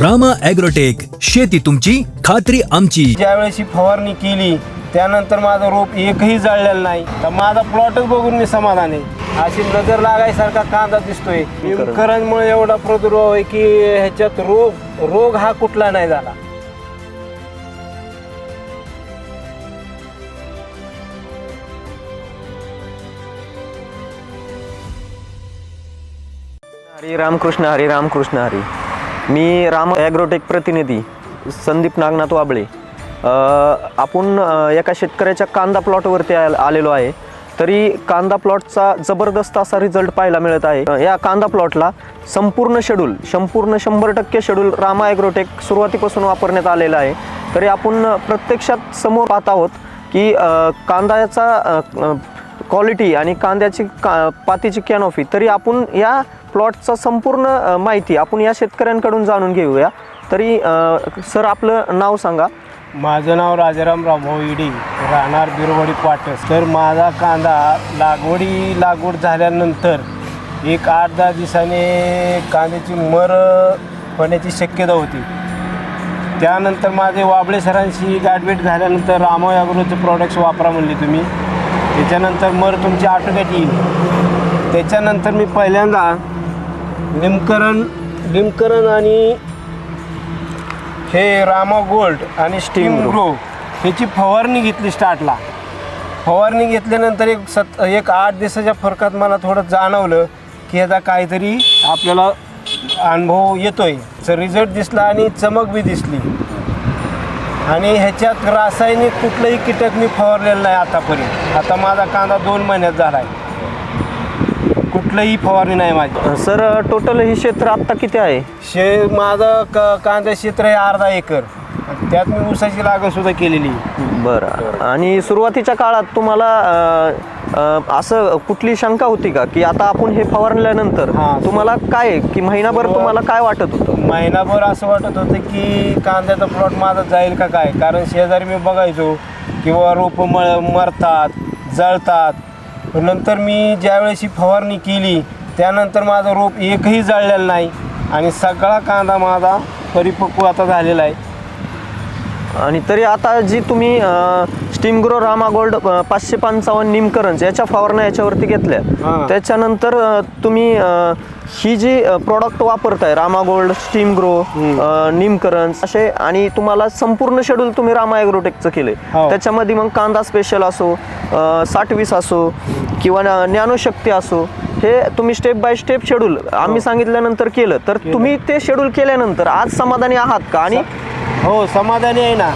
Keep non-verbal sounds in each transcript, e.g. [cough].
Rama agrotech शेती तुमची खात्री आमची. ज्या वेळेस ही फवारणी केली त्यानंतर माझं रोप एकही जळलेलं नाही. तर माझा प्लॉटच बघून मी समाधान आहे. अशी नजर लागायसारखा कांदा दिसतोय. करंजमुळे एवढा प्रादुर्भाव आहे की ह्याच्यात रोग रोग हा कुठला नाही झाला. हरी रामकृष्ण हरी रामकृष्ण हरी. मी राम ॲग्रोटेक प्रतिनिधी संदीप नागनाथ वाबळे. आपण एका शेतकऱ्याच्या कांदा प्लॉटवरती आ आलेलो आहे. तरी कांदा प्लॉटचा जबरदस्त असा रिझल्ट पाहायला मिळत आहे. या कांदा प्लॉटला संपूर्ण शेड्यूल संपूर्ण शंभर टक्के शेड्यूल रामा ॲग्रोटेक सुरुवातीपासून वापरण्यात आलेला आहे. तरी आपण प्रत्यक्षात समोर पाहत आहोत की कांद्याचा क्वालिटी आणि कांद्याची का पातीची कॅनॉफी तरी आपण या प्लॉटचा संपूर्ण माहिती आपण या शेतकऱ्यांकडून जाणून घेऊया. तरी सर आपलं नाव सांगा. माझं नाव राजाराम रामभाऊ इडी राहणार बिरवडी पाटस तर माझा कांदा लागवडी लागवड झाल्यानंतर एक आठ दहा दिवसाने कांद्याची मर होण्याची शक्यता होती. त्यानंतर माझे वाबळे सरांशी गाठभेट झाल्यानंतर रामा अग्रोचे प्रॉडक्ट्स वापरा म्हणले तुम्ही. त्याच्यानंतर मर तुमची आटोक्यात येईल. त्याच्यानंतर मी पहिल्यांदा लिमकरण लिमकरण आणि हे रामा गोल्ड आणि स्टीम ग्रो. ह्याची फवारणी घेतली स्टार्टला. फवारणी घेतल्यानंतर एक सत एक आठ दिवसाच्या फरकात मला थोडं जाणवलं की ह्याचा काहीतरी आपल्याला अनुभव येतोय. तर रिझल्ट दिसला आणि चमक बी दिसली. आणि ह्याच्यात रासायनिक कुठलंही कीटक मी फवारलेलं नाही आतापर्यंत. आता माझा कांदा दोन महिन्यात झाला आहे कुठलंही फवारणी नाही माझी. सर टोटल ही क्षेत्र आत्ता किती आहे? शे माझं क कांदा क्षेत्र आहे अर्धा एकर. त्यात मी ऊसाची लागवड सुद्धा केलेली. आहे. बरं. आणि सुरुवातीच्या काळात तुम्हाला अ, अ, असं कुठली शंका होती का? की आता आपण हे फवारल्यानंतर हां. तुम्हाला काय की महिनाभर तुम्हाला काय वाटत होतं? महिनाभर असं वाटत होतं की कांद्याचा प्लॉट माझा जाईल का काय? कारण शेजारी मी बघायचो किंवा रोपं मळ मरतात जळतात. पण नंतर मी ज्यावेळेस ही फवारणी केली त्यानंतर माझं रोप एकही जळलेलं नाही आणि सगळा कांदा माझा परिपक्व आता झालेला आहे आणि तरी आता जी तुम्ही स्टीम ग्रो रामा गोल्ड पाचशे पंचावन्न निमकरंज याच्या फवारण्या याच्यावरती घेतल्या. त्याच्यानंतर तुम्ही ही जी प्रॉडक्ट वापरताय रामा गोल्ड स्टीम ग्रो निमकरंज असे आणि तुम्हाला संपूर्ण शेड्यूल तुम्ही रामा ॲग्रोटेकचं केले हो. त्याच्यामध्ये मग कांदा स्पेशल असो अ, साठ वीस असो किंवा ज्ञानशक्ती असो हे तुम्ही स्टेप बाय स्टेप शेड्यूल आम्ही सांगितल्यानंतर केलं. तर तुम्ही ते शेड्यूल केल्यानंतर आज समाधानी आहात का? आणि हो समाधानी आहे ना.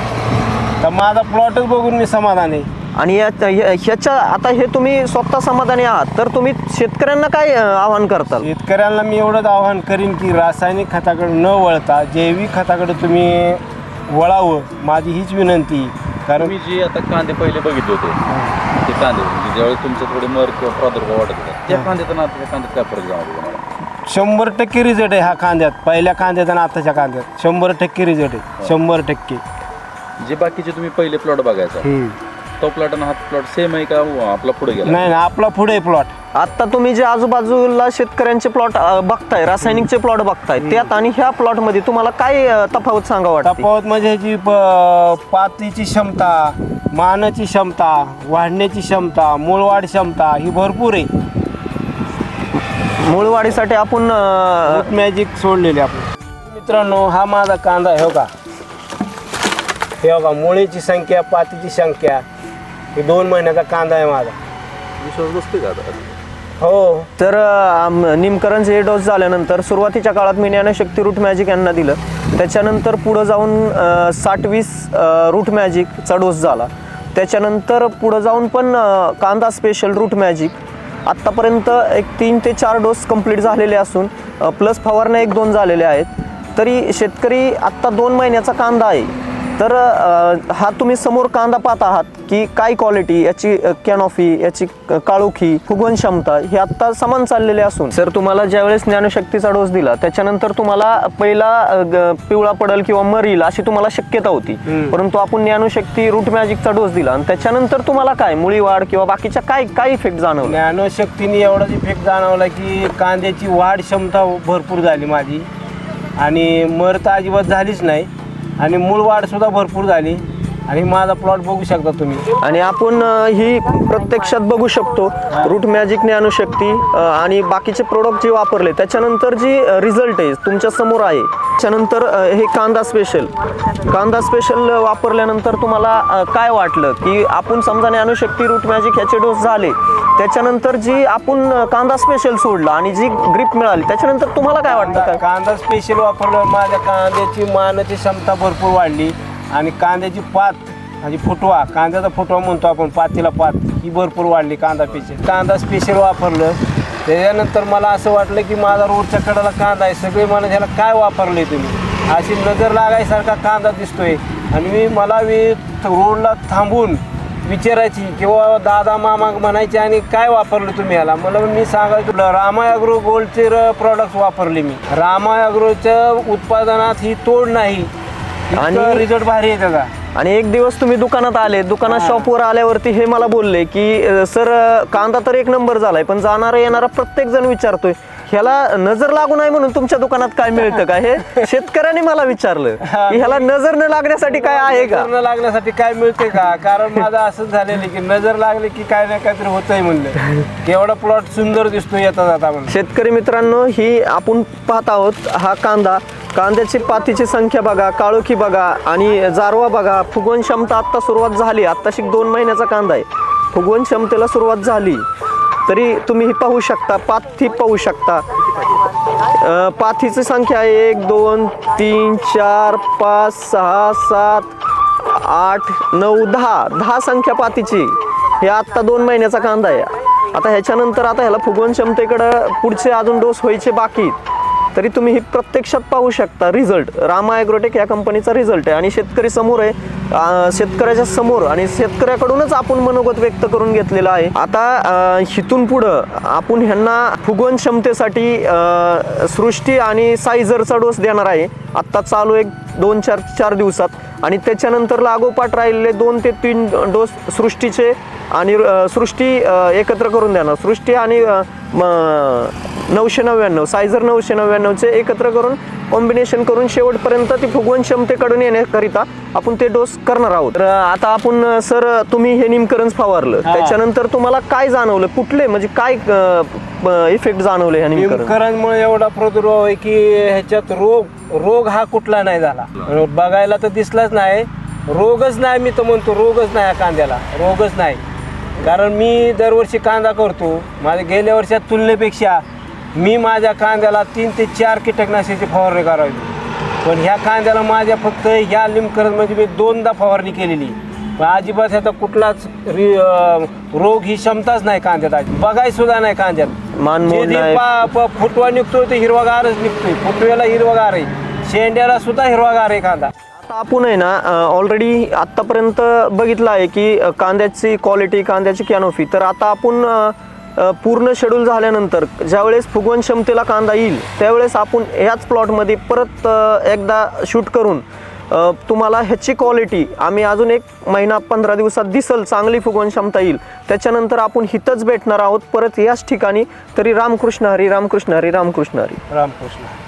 तर माझा प्लॉटच बघून मी समाधानी. आहे आणि या- ह्या- ह्याच्या आता हे तुम्ही स्वतः समाधानी आहात. तर तुम्ही शेतकऱ्यांना काय आवाहन करताल? शेतकऱ्यांना मी एवढंच आवाहन करीन की रासायनिक खताकडे न वळता जैविक खताकडे तुम्ही वळावं. माझी हीच विनंती. कारण तुम्ही जे आता कांदे पहिले बघितले होते. ते कांदे म्हणजे ज्यावेळी तुमचं थोडे मर किंवा प्रादुर्भाव वाटत होता त्या कांद्यात आणि आताच्या कांद्यात काय फरक तुम्हाला? शंभर टक्के रिझल्ट आहे हा कांद्यात. पहिल्या कांद्यात आणि आताच्या कांद्यात. शंभर टक्के रिझल्ट आहे. शंभर टक्के. जे बाकीचे तुम्ही पहिले प्लॉट बघायचा. तो प्लॉट आणि हा प्लॉट सेम आहे का? आपला पुढे गेला. नाही ना आपला पुढे प्लॉट आता तुम्ही जे आजूबाजूला शेतकऱ्यांचे प्लॉट बघताय रासायनिकचे प्लॉट बघताय त्यात आणि ह्या प्लॉटमध्ये तुम्हाला काय अ, तफावत सांगा वाटते? तफावत म्हणजे ह्याची प- पातीची क्षमता मानाची क्षमता वाढण्याची क्षमता मूळवाढ क्षमता ही भरपूर आहे. मूळवाढीसाठी आपण अ, मॅजिक सोडलेले आपण. मित्रांनो हा माझा कांदा आहे हो का? हे बघा मुळीची संख्या पातीची संख्या. हे दोन महिन्याचा कांदा आहे माझा. विश्वास बसतोय का आता? हो. तर निमकरंज हे डोस झाल्यानंतर सुरुवातीच्या काळात मी ज्ञानशक्ती रूट मॅजिक यांना दिलं. त्याच्यानंतर पुढं जाऊन साठ वीस रूट मॅजिकचा डोस झाला. त्याच्यानंतर पुढं जाऊन पण कांदा स्पेशल रूट मॅजिक. आत्तापर्यंत एक तीन ते चार डोस कंप्लीट झालेले असून प्लस फवारण्या एक दोन झालेल्या आहेत. तरी शेतकरी आत्ता दोन महिन्याचा कांदा आहे. तर हा तुम्ही समोर कांदा पाहत आहात की काय क्वालिटी याची कॅनॉफी याची काळोखी फुगवण क्षमता हे आत्ता समान चाललेले असून. सर तुम्हाला ज्यावेळेस ज्ञानशक्तीचा डोस दिला त्याच्यानंतर तुम्हाला पहिला पिवळा पडल किंवा मरील अशी तुम्हाला शक्यता होती. परंतु आपण ज्ञानशक्ती रूट मॅजिकचा डोस दिला आणि त्याच्यानंतर तुम्हाला काय मुळी वाढ किंवा बाकीच्या काय काय इफेक्ट जाणवलं? ज्ञानशक्तीने एवढाच इफेक्ट जाणवला की कांद्याची वाढ क्षमता भरपूर झाली माझी. आणि मर तर अजिबात झालीच नाही. आणि मूळ वाढसुद्धा भरपूर झाली. आणि माझा प्लॉट बघू शकता तुम्ही. आणि आपण अ, ही प्रत्यक्षात बघू शकतो. रूट मॅजिक ज्ञानशक्ती अ, आणि बाकीचे प्रोडक्ट जे वापरले त्याच्यानंतर जी रिझल्ट आहे तुमच्यासमोर आहे त्याच्यानंतर अ, हे कांदा स्पेशल कांदा स्पेशल वापरल्यानंतर तुम्हाला अ, काय वाटलं? की आपण समजा ज्ञानशक्ती रूट मॅजिक ह्याचे डोस झाले त्याच्यानंतर जी आपण अ, कांदा स्पेशल सोडला आणि जी ग्रीप मिळाली त्याच्यानंतर तुम्हाला काय वाटतं? कांदा स्पेशल वापरल्यावर माझ्या कांद्याची मानाची क्षमता भरपूर वाढली. आणि कांद्याची पात म्हणजे फुटवा कांद्याचा फुटवा म्हणतो आपण पातीला पात ही भरपूर वाढली कांदा स्पेशल कांदा स्पेशल वापरलं. त्याच्यानंतर मला असं वाटलं की माझा रोडच्या कडाला कांदा आहे सगळे मला ह्याला काय वापरले तुम्ही? अशी नजर लागायसारखा कांदा दिसतोय. आणि मी मला मी रोडला थांबून विचारायची किंवा दादा मामा म्हणायचे आणि काय वापरलं तुम्ही याला मला मी सांगायचं रामा अॅग्रो गोल्डचे प्रॉडक्ट वापरले मी. रामा अॅग्रोच्या उत्पादनात ही तोड नाही. आणि- रिझल्ट भारी आहे त्याचा. आणि एक दिवस तुम्ही दुकानात आले दुकानात शॉपवर आल्यावरती हे मला बोलले की सर कांदा तर एक नंबर झालाय पण जाणारा येणारा प्रत्येक जण विचारतोय ह्याला नजर लागू नाही म्हणून तुमच्या दुकानात काय मिळतं का? हे [laughs] शेतकऱ्याने मला विचारलं. की ह्याला नजर न लागण्यासाठी काय आहे का? न लागण्यासाठी काय मिळते का? कारण माझं असंच झालेलं की नजर लागली की काय ना काहीतरी होतंय म्हणलं. [laughs] केवढा प्लॉट सुंदर दिसतो येता जाता म्हणून शेतकरी मित्रांनो ही आपण पाहत आहोत हा कांदा. कांद्याची पातीची संख्या बघा काळोखी बघा आणि जारवा बघा. फुगवण क्षमता आत्ता सुरुवात झाली. आत्ताशी दोन महिन्याचा कांदा आहे. फुगवण क्षमतेला सुरुवात झाली. तरी तुम्ही ही पाहू शकता पाथी पाहू शकता. पाथीची संख्या एक दोन तीन चार पाच सहा सात आठ नऊ दहा. दहा संख्या पातीची हे आत्ता दोन महिन्याचा कांदा आहे. आता ह्याच्यानंतर आता ह्याला फुगवण क्षमतेकडं पुढचे अजून डोस व्हायचे बाकी तरी तुम्ही ही प्रत्यक्षात पाहू शकता रिझल्ट रामा ॲग्रोटेक या कंपनीचा रिझल्ट आहे. आणि शेतकरी समोर आहे. शेतकऱ्याच्या समोर आणि शेतकऱ्याकडूनच आपण मनोगत व्यक्त करून घेतलेलं आहे. आता अं, इथून पुढं आपण ह्यांना फुगवण क्षमतेसाठी सृष्टी आणि सायझरचा डोस देणार आहे. आत्ता चालू एक दोन चार चार दिवसात. आणि त्याच्यानंतर लागोपाठ राहिलेले दोन ते तीन डोस सृष्टीचे आणि सृष्टी एकत्र करून देणार. सृष्टी आणि नऊशे नव्याण्णव सायझर नऊशे नव्याण्णवचे एकत्र करून कॉम्बिनेशन करून शेवटपर्यंत ती फुगवण क्षमतेकडून येण्याकरिता आपण ते डोस करणार आहोत. तर आता आपण सर तुम्ही हे निमकरंज फवारलं. त्याच्यानंतर तुम्हाला काय जाणवलं? कुठले म्हणजे काय इफेक्ट जाणवले ह्या निमकरंज निमकरणमुळे एवढा प्रादुर्भाव आहे की ह्याच्यात रोग रोग हा कुठला नाही झाला. बघायला तर दिसलाच नाही. रोगच नाही मी तर म्हणतो रोगच नाही या कांद्याला. रोगच नाही. कारण मी दरवर्षी कांदा करतो. माझ्या गेल्या वर्षात तुलनेपेक्षा मी माझ्या कांद्याला तीन ते चार कीटकनाशकाची फवारणी करावी. पण ह्या कांद्याला माझ्या फक्त ह्या लिमकरण म्हणजे मी दोनदा फवारणी केलेली. पण अजिबात ह्याचा कुठलाच रोग ही क्षमताच नाही कांद्यात. बघाय सुद्धा नाही कांद्यात. फुटवा निघतोय ते हिरवागारच निघतोय. फुटव्याला हिरवागार आहे. शेंड्याला सुद्धा हिरवागार आहे कांदा. आता आपण आहे ना ऑलरेडी आत्तापर्यंत बघितलं आहे की कांद्याची क्वालिटी कांद्याची कॅनोफी तर आता आपण पूर्ण शेड्यूल झाल्यानंतर ज्यावेळेस फुगवण क्षमतेला कांदा येईल त्यावेळेस आपण ह्याच प्लॉटमध्ये परत एकदा शूट करून तुम्हाला ह्याची क्वालिटी आम्ही अजून एक महिना पंधरा दिवसात दिसल चांगली फुगवण क्षमता येईल. त्याच्यानंतर आपण हिथंच भेटणार आहोत परत याच ठिकाणी तरी रामकृष्ण हरी रामकृष्ण हरी रामकृष्ण हरी. रामकृष्ण